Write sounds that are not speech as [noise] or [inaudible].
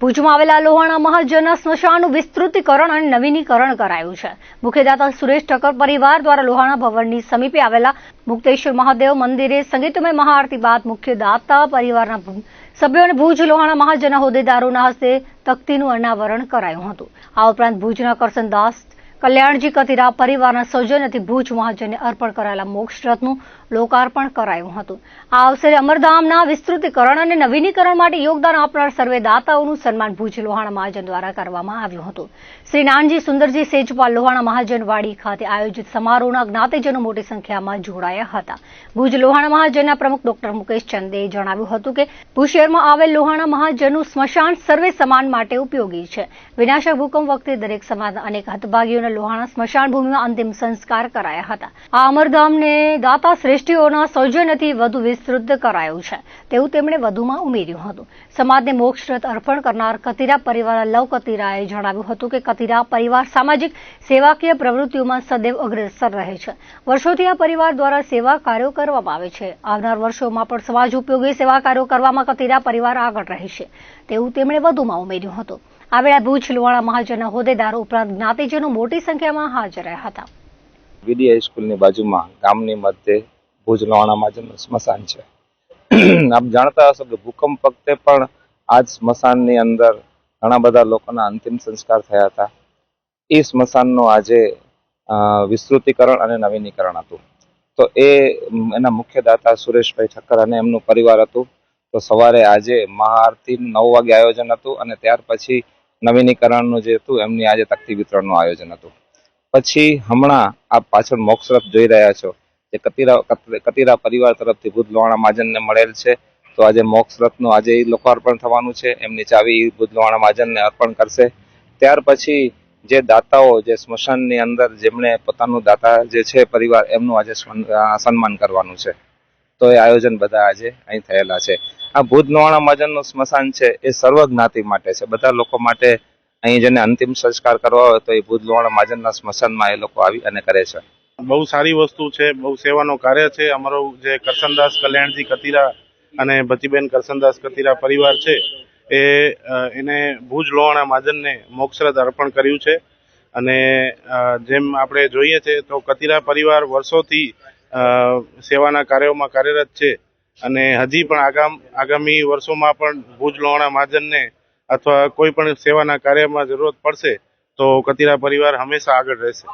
ભુજમાં આવેલા લોહાણા મહાજન સ્મશાનનું વિસ્તૃતીકરણ અને નવીનીકરણ કરાયું છે. મુખ્યદાતા સુરેશ ઠક્કર પરિવાર દ્વારા લોહાણા ભવનની સમીપે આવેલા મુક્તેશ્વર મહાદેવ મંદિરે સંગીતમય મહાઆરતી બાદ મુખ્યદાતા પરિવારના સભ્યો અને ભુજ લોહાણા મહાજન હોદ્દેદારોના હસ્તે તકતીનું અનાવરણ કરાયું હતું. આ ઉપરાંત ભુજના કરસનદાસ કલ્યાણજી કતિરા પરિવારના સૌજન્યથી ભુજ મહાજનને અર્પણ કરાયેલા મોક્ષ રથનું લોકાર્પણ કરાયું હતું. આ અવસરે અમરધામના વિસ્તૃતિકરણ અને નવીનીકરણ માટે યોગદાન આપનાર સર્વે દાતાઓનું સન્માન ભુજ લોહાણા મહાજન દ્વારા કરવામાં આવ્યું હતું. શ્રી નાનજી સુંદરજી સેજપાલ લોહાણા મહાજન વાડી ખાતે આયોજિત સમારોહના જ્ઞાતિજનો મોટી સંખ્યામાં જોડાયા હતા. ભુજ લોહાણા મહાજનના પ્રમુખ ડોક્ટર મુકેશ ચંદેએ જણાવ્યું હતું કે ભુજ શહેરમાં આવેલ લોહાણા મહાજનનું સ્મશાન સર્વે સમાન માટે ઉપયોગી છે. વિનાશક ભૂકંપ વખતે દરેક સમાજના અનેક હતભાગીઓને લોહાણા સ્મશાન ભૂમિમાં અંતિમ સંસ્કાર કરાયા હતા. આ અમરધામને દાતા શ્રેષ્ઠીઓના સૌજન્યથી વધુ વિસ્તૃત કરાયું છે. તેવું તેમણે વધુમાં ઉમેર્યું હતું. સમાજને મોક્ષરથ અર્પણ કરનાર કતિરા પરિવારના લવ કતિરાએ જણાવ્યું હતું કે કતિરા પરિવાર સામાજિક, સેવાકીય પ્રવૃત્તિઓમાં સદૈવ અગ્રેસર રહે છે. વર્ષોથી આ પરિવાર દ્વારા સેવા કાર્યો કરવામાં આવે છે. આવનાર વર્ષોમાં પણ સમાજ ઉપયોગી સેવા કાર્યો કરવામાં કતિરા પરિવાર આગળ રહેશે તેવું તેમણે વધુમાં ઉમેર્યું હતું. આ વેળા ભુજ લુવાણા મહાજનના હોદ્દેદારો ઉપરાંત જ્ઞાતિજનો મોટી સંખ્યામાં હાજર રહ્યા હતા. વીડી હાઈસ્કૂલની બાજુમાં ગામની મધ્યે ભુજ લુવાણા મહાજનનું સ્મશાન છે. [clears throat] આપ જાણતા હશો કે ભૂકંપ વખતે પણ આ જ સ્મશાનની અંદર ઘણા બધા લોકોના અંતિમ સંસ્કાર થયા હતા. એ સ્મશાનનું આજે વિસ્તૃતિકરણ અને નવીનીકરણ હતું. તો એ, એના મુખ્ય દાતા સુરેશભાઈ ઠક્કર અને એમનું પરિવાર હતું. તો સવારે આજે મહાઆરતી નવ વાગે આયોજન હતું અને ત્યાર પછી નવીનીકરણનું જે હતું, એમની આજે તકતી વિતરણનું આયોજન હતું. પછી હમણાં આપ પાછળ મોક્ષરથ જોઈ રહ્યા છો જે કતિરા, કત- કતિરા પરિવાર તરફથી લોહાણા મહાજનને મળેલ છે. તો આજે મોક્ષરથનું આજે ઈ લોકાર્પણ થવાનું છે. એમની ચાવી લોહાણા મહાજનને અર્પણ કરશે. ત્યાર પછી જે દાતાઓ, જે સ્મશાનની અંદર જેમણે પોતાનું દાતા જે છે પરિવાર, એમનું આજે સન્માન કરવાનું છે. તો એ આયોજન બધા આજે અહીં થયેલા છે. આ ભુજ લોહાણા મહાજનનું સ્મશાન છે, એ સર્વ જ્ઞાતિ માટે છે. બધા લોકો માટે અહીં જેને અંતિમ સંસ્કાર કરવા હોય તો એ ભુજ લોહાણા મહાજનના સ્મશાનમાં એ લોકો આવી અને કરે છે. બહુ સારી વસ્તુ છે, બહુ સેવાનો કાર્ય છે. અમારો જે કરસનદાસ કલ્યાણજી કતિરા અને ભતીબેન કરસનદાસ કતિરા પરિવાર છે, એ એને ભુજ લોહાણા મહાજનને મોક્ષરથ અર્પણ કર્યું છે. અને જેમ આપણે જોઈએ છે, તો કતિરા પરિવાર વર્ષોથી સેવાના કાર્યોમાં કાર્યરત છે. અને હજી પણ આગામ, આગામી વર્ષોમાં પણ ભુજ લોહાણા મહાજનને અથવા કોઈ પણ સેવાના કાર્યમાં જરૂરત પડશે, તો કતિરા પરિવાર હંમેશા આગળ રહેશે.